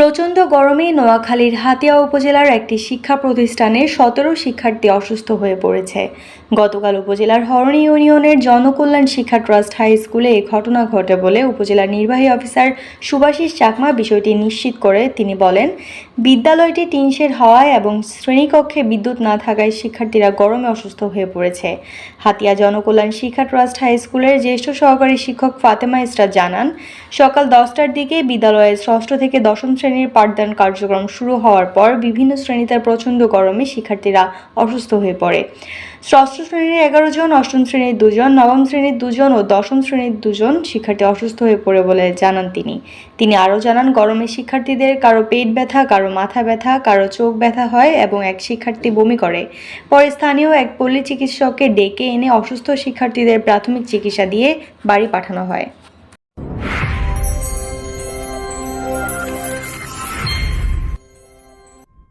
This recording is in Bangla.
প্রচণ্ড গরমে নোয়াখালীর হাতিয়া উপজেলার একটি শিক্ষা প্রতিষ্ঠানে সতেরো শিক্ষার্থী অসুস্থ হয়ে পড়েছে। গতকাল উপজেলার হরণী ইউনিয়নের জনকল্যাণ শিক্ষা ট্রাস্ট হাই স্কুলে এই ঘটনা ঘটে বলে উপজেলার নির্বাহী অফিসার সুভাষিস চাকমা বিষয়টি নিশ্চিত করে। তিনি বলেন, বিদ্যালয়টি টিনশের হওয়ায় এবং শ্রেণীকক্ষে বিদ্যুৎ না থাকায় শিক্ষার্থীরা গরমে অসুস্থ হয়ে পড়েছে। হাতিয়া জনকল্যাণ শিক্ষা ট্রাস্ট হাই স্কুলের জ্যেষ্ঠ সহকারী শিক্ষক ফাতেমা ইসরাত জানান, সকাল দশটার দিকে বিদ্যালয়ের ষষ্ঠ থেকে দশম শ্রেণির পাঠদান কার্যক্রম শুরু হওয়ার পর বিভিন্ন শ্রেণীতে প্রচণ্ড গরমে শিক্ষার্থীরা অসুস্থ হয়ে পড়ে। ষষ্ঠ শ্রেণির এগারো জন, অষ্টম শ্রেণির দুজন নবম শ্রেণির দুজন ও দশম শ্রেণির দুজন শিক্ষার্থী অসুস্থ হয়ে পড়ে বলে জানান তিনি। তিনি আরও জানান, গরমে শিক্ষার্থীদের কারও পেট ব্যথা, কারও মাথা ব্যথা, কারও চোখ ব্যথা হয় এবং এক শিক্ষার্থী বমি করে। পরে স্থানীয় এক পল্লী চিকিৎসককে ডেকে এনে অসুস্থ শিক্ষার্থীদের প্রাথমিক চিকিৎসা দিয়ে বাড়ি পাঠানো হয়।